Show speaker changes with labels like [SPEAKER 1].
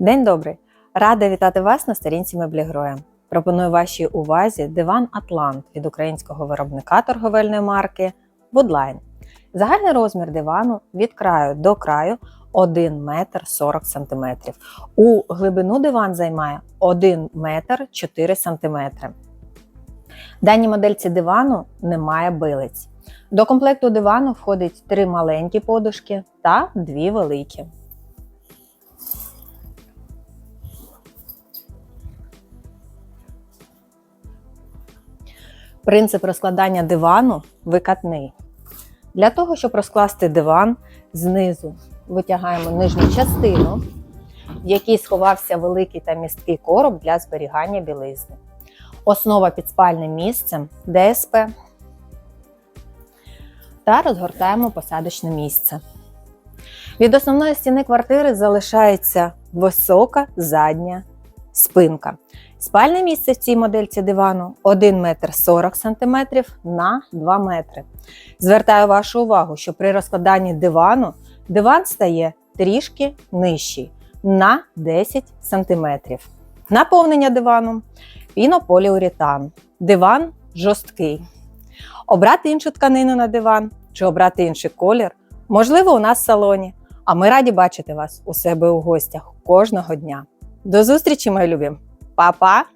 [SPEAKER 1] День добрий! Рада вітати вас на сторінці Меблігроя. Пропоную вашій увазі диван Атлант від українського виробника торговельної марки Woodline. Загальний розмір дивану від краю до краю 1 метр 40 см. У глибину диван займає 1 метр 4 см. Даній модельці дивану немає билиць. До комплекту дивану входить три маленькі подушки та дві великі. Принцип розкладання дивану викатний. Для того, щоб розкласти диван, знизу витягаємо нижню частину, в якій сховався великий та місткий короб для зберігання білизни. Основа під спальним місцем ДСП. Та розгортаємо посадочне місце. Від основної стіни квартири залишається висока задня спинка. Спальне місце в цій модельці дивану 1 метр 40 см на 2 метри. Звертаю вашу увагу, що при розкладанні дивану диван стає трішки нижчий на 10 см. Наповнення дивану пінополіуретан. Диван жорсткий. Обрати іншу тканину на диван чи обрати інший колір можливо у нас в салоні. А ми раді бачити вас у себе у гостях кожного дня. До зустрічі, мої любі! papa.